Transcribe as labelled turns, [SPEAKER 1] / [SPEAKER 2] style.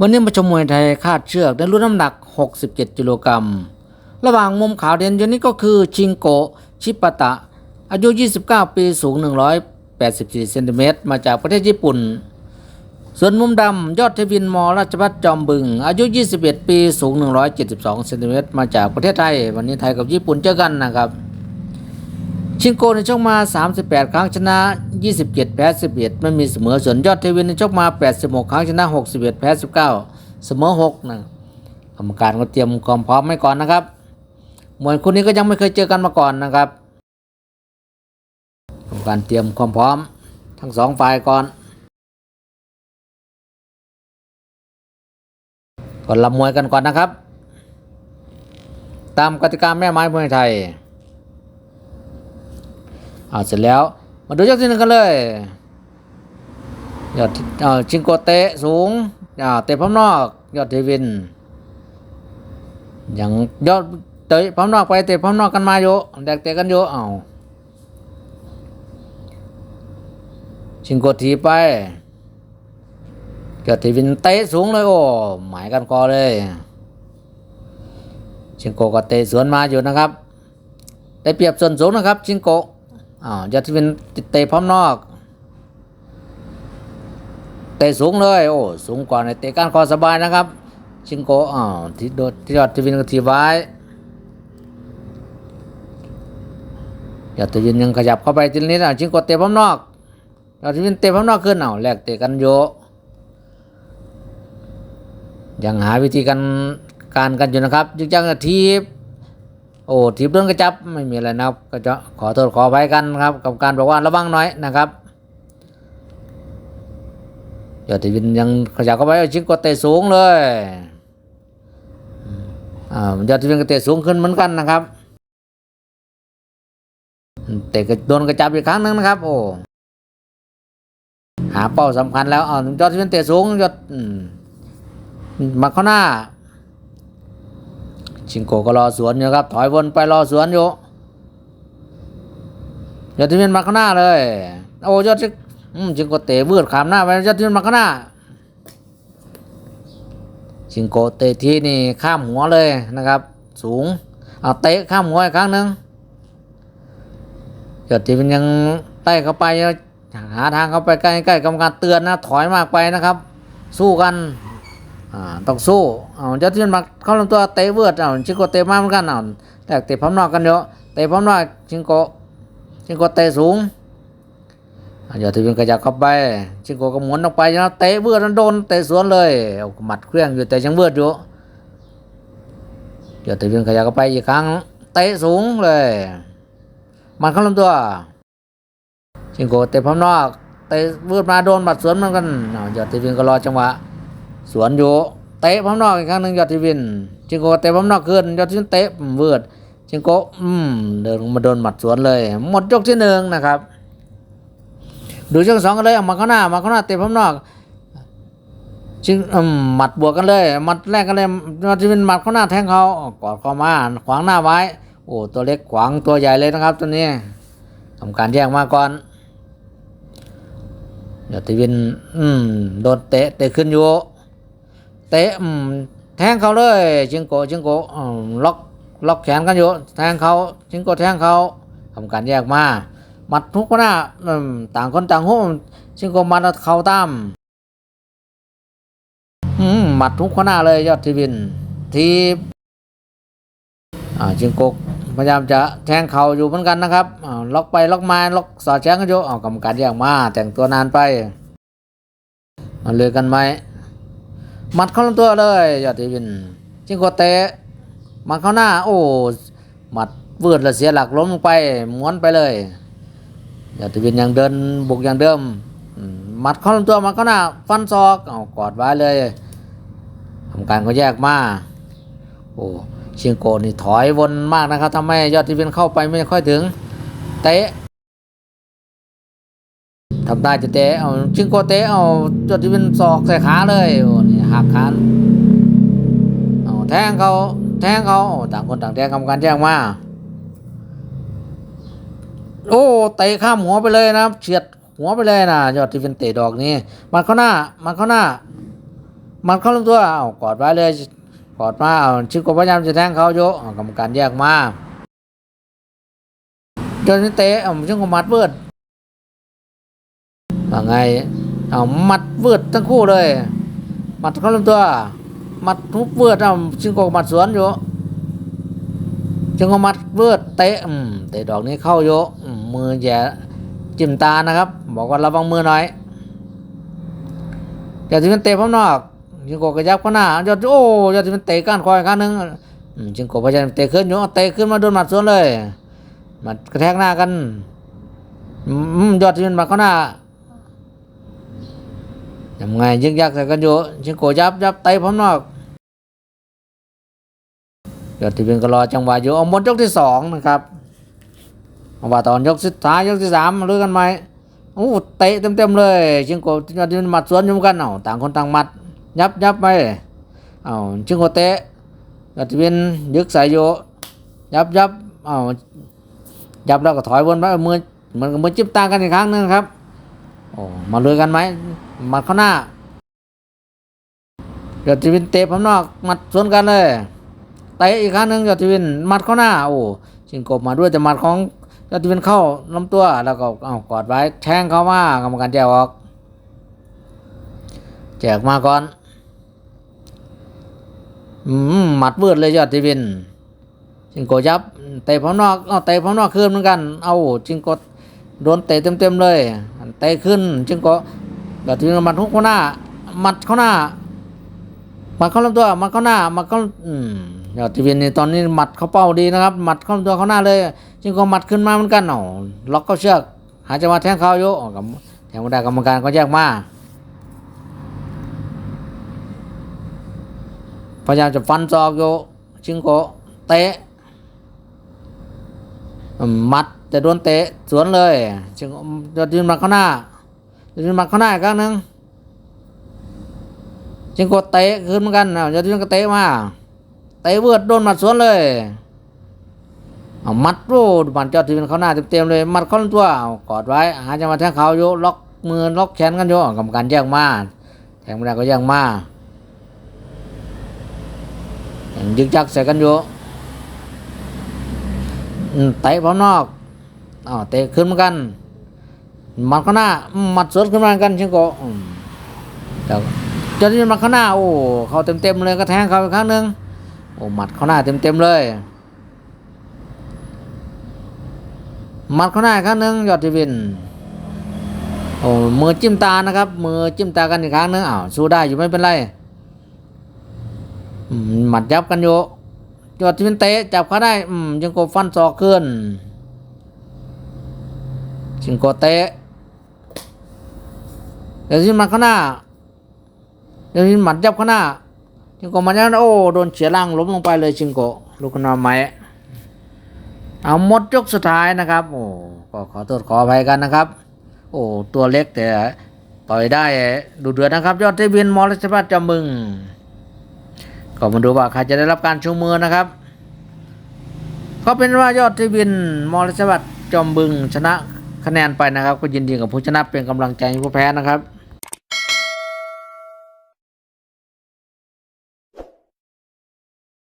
[SPEAKER 1] วันนี้มาชมมวยไทยคาดเชือกในรุ่นน้ำหนัก 67กิโลกรัม ระหว่างมุมขาวเด่นอยู่นี้ก็คือชิงโกชิปะตะ อายุ 29 ปีสูง 184เซนติเมตรมาจากประเทศญี่ปุ่น ส่วนมุมดำยอดเทวินมอราชพัฒจอมบึง อายุ 21 ปีสูง 172เซนติเมตรมาจากประเทศไทย วันนี้ไทยกับญี่ปุ่นเจอกันนะครับ ชิงโกในชกมา 38 ครั้งชนะ 27 แพ้ 11 ไม่มีเสมอส่วนยอดเทวินในชกมา 86 ครั้งชนะ 61 แพ้ 19 เสมอ6นะกรรมการก็เตรียมความพร้อมไว้ก่อนนะครับมวยคู่นี้ก็ยังไม่เคยเจอกันมาก่อนนะครับกรรมการเตรียมความพร้อมทั้งสองฝ่ายก่อนก่อนลำมวยกันก่อนนะครับ ตามกติกาแม่ไม้มวยไทย อ่าเสร็จแล้วมาดูยกที่หนึ่งกันเลยยอดเอ่อชิงโกเตะสูงอ่าเตะพร้อมนอกยอดเทวินอย่างยอดเตะพร้อมนอกไปเตะพร้อมนอกกันมาอยู่แดกเตะกันอยู่เอาชิงโกทีไปยอดเทวินเตะสูงเลยโอ้หมายกันคอเลยชิงโกก็เตะสวนมาอยู่นะครับ ได้เปรียบส่วนสูงนะครับ ชิงโก อ่ายอดที่เป็นเตะพร้อมนอก เตะสูงเลย โอ้สูงกว่าในเตะก้านคอสบายนะครับ ชิงโกอ่าที่โดดที่ยอดทีวินก็ทีไว้ยอดทีวินยังขยับเข้าไปทีนิดอะชิงโกเตะพร้อมนอกยอดทีวินเตะพร้อมนอกขึ้นเอาแลกเตะกันโยยังหาวิธีการการกันอยู่นะครับยึกยักทีบ โอ้ทีบโดนกระจับไม่มีอะไรนะครับ ก็จะขอโทษขออภัยกันครับ กับการบอกว่าระวังหน่อยนะครับยอดทีวินยังขยับเข้าไปชิงก็เตะสูงเลยอ่ายอดทีวินก็เตะสูงขึ้นเหมือนกันนะครับเตะก็โดนกระจับอีกครั้งหนึงนะครับ โอ้หาเป้าสำคัญแล้วเอายอดทีวินเตะสูงยอดมาเข้าหน้า ชิงโกก็รอสวนอยู่ครับถอยวนไปรอสวนอยู่ยอดที่เป็นมาข้างหน้าเลย โอ้ยอดชิชิงโกเตะวืดขามหน้าไปยอดที่เป็นมาข้างหน้าชิงโกเตะที่นี่ข้ามหัวเลยนะครับ สูงเอาเตะข้ามหัวอีกครั้งหนึ่งยอดที่เป็นยังไต่เข้าไปหาทางเข้าไปใกล้ๆกรรมการเตือนนะถอยมากไปนะครับ สู้กัน อ่าต้องสู้เอาเจ้าที่มันมาเข้าลำตัวเตะเวิร์ดเอาชิงโกเตะมาเหมือนกันเอาแต่เตะพร้อมนอกกันเยอะเตะพร้อมนอกชิงโกชิงโกเตะสูงอ่าเจ้าที่มันกระยับเข้าไป ชิงโกก็หมุนออกไปนะเตะเวิร์ดนั้นโดนเตะสวนเลยเอาหมัดเครื่องอยู่แต่ยังเวิร์ดอยู่เจ้าที่มันขยับเข้าไปอีกครั้งเตะสูงเลยมันเข้าลำตัวชิงโกเตะพร้อมนอกเตะเวิร์ดมาโดนหมัดสวนเหมือนกันเอาเจ้าที่มันก็รอจังหวะ สวนอยู่เตะพร้อมนอกอีกครั้งหนึ่งยอดทีวินจิงโกเตะพร้อมนอกขึ้นยอดทีวินเตะเวิร์ดจิงโกอืมเดินมาโดนหมัดสวนเลย หมดยกที่หนึ่งนะครับ ดูช่วงสองกันเลยเอามาข้างหน้ามาข้างหน้าเตะพร้อมนอกจิงอืมหมัดบวกกันเลยหมัดแรกกันเลยยอดทีวินหมัดข้างหน้าแทงเขากอดคอมาขวางหน้าไว้ โอ้ตัวเล็กขวางตัวใหญ่เลยนะครับ ตัวนี้ทำการแยกมาก่อนยอดทีวิน อืมโดนเตะเตะขึ้นอยู่ เตะแทงเขาเลยจิงโกจิงโกล็อกล็อกแขนกันอยู่แทงเขาจิงโกแทงเขาทำการแยกมาหมัดทุกคนหน้าต่างคนต่างหุ้มจิงโกมัดเข่าตามอืมหมัดทุกคนหน้าเลยยอดทีวินทีจิงโกพยายามจะแทงเข่าอยู่เหมือนกันนะครับล็อกไปล็อกมาล็อกสอดแชงกันอยู่กรรมการแยกมาแต่งตัวนานไปมาเลยกันไหม มัดเข้าลำตัวเลยยอดทีวินจิงโกเตะมัดเข้าหน้า โอ้หมัดเวืดและเสียหลักล้มลงไปม้วนไปเลยยอดทีวินยังเดินบุกอย่างเดิมมหมัดเข้าลำตัวมัดเข้าหน้า ฟันศอกเอากอดไว้เลยทำการก็แยกมาโอ้ชิงโกนี่ถอยวนมากนะครับทำให้ยอดทีวินเข้าไปไม่ค่อยถึง เตะทำได้จะเตะเอาชิงโกเตะเอายอดทีวินศอกใส่ขาเลยโอ้ หักขาเอาแทงเขาแทงเขาต่างคนต่างแทงกรรมการแจ้งมาโอ้เตะข้ามหัวไปเลยนะครับเฉียดหัวไปเลยนะยอดทีวินเตะดอกนี้ มันเข้าหน้า มันเข้าหน้า มัดเข้าลำตัวเอากอดไว้เลยกอดมาเอาชิโกพยายามจะแทงเขาโยกรรมการแยกมาจนเตะเอาชิโกมัดเวิร์ดว่าไงเอามัดเวิร์ดทั้งคู่เลย มัดเขาลำตัว มัดทุบเวิร์ดเอาชิโกหมัดสวนอยู่ชิโกหมัดเวิร์ดเตะอืมเตะดอกนี้เข้าโยมมือแย่จิ้มตานะครับ บอกว่าระวังมือหน่อยยอดที่มันเตะพร้อมนอกจิงโกกระยับเข้าหน้ายอดโอ้ยอดที่มันเตะก้านคอยข้างหนึงจิงโกพยายามเตะขึ้นอยู่เตะขึ้นมาโดนหมัดสวนเลยหมัดกระแทกหน้ากันอืมยอดที่มันมาเข้าหน้า ยังไงยึกยักใส่กันอยู่จิงโกยับยับเตะพร้อมนอกยอดที่เป็นก็รอจังหวะอยู่เอาหมดยกที่สองนะครับเอาว่าตอนยกสุดท้ายยกที่สามมาลุ้กันไหมโอ้เตะเต็มๆเลยชิงโกยอดที่มันหมัดสวนยู่เหมือนกันเอาต่างคนต่างหมัด ยับยับไปเอาชิงโกเตะยอดที่เป็นยึกใส่อยู่ยับยับเอายับแล้วก็ถอยวนไปเอามือมือนกับมือจิ้มตากันอีกครั้งหนึงครับโอ้มาเลยกันไหม หมัดเข้าหน้ายอดที่เป็นเตะพอมนอกหมัดสวนกันเลยเตะอีกครั้งหนึ่งยอดที่เป็นหมัดเข้าหน้าโอ้ชิงโกมาด้วยแต่หมัดของยอดที่เป็นเข้าลำตัวแล้วก็เอากอดไว้แทงเข้ามากรรมการแจกออก แจกมาก่อนอืมหมัดเวิร์ดเลยยอดที่เป็นจิงโกยับเตะพร้อมนอกเอาเตะพร้อมนอกคืนเหมือนกัน เอาจิงโกโดนเตะเต็มๆเลยเตะขึ้นจิงโก ยอดที่เป็นหมัดทุกข้างหน้าหมัดเข้าหน้าหมัดเข้าลำตัวหมัดเข้าหน้าหมัดเข้าอืมยอดที่เป็นนี่ตอนนี้หมัดเข้าเป้าดีนะครับ หมัดเข้าลำตัวเข้าหน้าเลยจึงก็หมัดขึ้นมาเหมือนกันอ๋อล็อกเข้าเชือก หาจังหวะแทงเขาอยู่อ๋อกับแทงไม่ได้กรรมการก็แยกมาพยายามจะฟันศอกอยู่จึงก็เตะมหมัดแต่โดนเตะสวนเลยจึงจะยืนหมัดเข้าหน้า ยืนหมัดเข้าหน้าอีกครั้งหนึ่งจึงก็เตะขึ้นเหมือนกันเอาจะยืนก็เตะมา เตะเวิร์ดโดนหมัดสวนเลยเอามัดโอ้มันจอดที่เป็นเขาหน้าเต็มๆเลย มัดเข้าตัวกอดไว้ หาจังหวะแทงเขาโยล็อกมือล็อกแขนกันโยกรรมการแยกมาแทงไม่ได้ก็แยกมาอย่างยึกยักใส่กันโยเตะพร้อมนอกอ้าวเตะขึ้นเหมือนกัน มัดเข้าหน้ามัดสวนขึ้นมาเหมือนกันชิงโกอืมแต่จอดที่เป็นมัดเข้าหน้าโอ้เขาเต็มๆเลยก็แทงเขาอีกครั้งหนึ่งโอ้หมัดเข้าหน้าเต็มๆเลยมัดเขาหน้าครั้งหนึ่งยอดทีวินโอ้มือจิ้มตานะครับ มือจิ้มตากันอีกครั้งหนึงอ้าวสู้ได้อยู่ไม่เป็นไรมหมัดยับกันอยู่ยอดทีวินเตะจับเขาได้อืมยังโกฟันศอกขึ้นจิงโกเตะ เดี๋ยวที่หมัดข้างหน้าเดี๋ยวที่หมัดยับข้างหน้าจิงโกมันยับโอ้โดนเฉียร่างล้มลงไปเลยจิงโกลูกขนาไม้เอาหมดยกสุดท้ายนะครับ โอ้ก็ขอโทษขออภัยกันนะครับ โอ้ตัวเล็กแต่ต่อยได้ดูเดือดนะครับ ยอดเทวินมอลชพัฒน์จำมึงก็มาดูว่าใครจะได้รับการชูมือนะครับก็เป็นว่ายอดเทวินมอลชพัฒน์จอมบึงชนะคะแนนไปนะครับ ก็ยินดีกับผู้ชนะเป็นกำลังใจให้ผู้แพ้นะครับ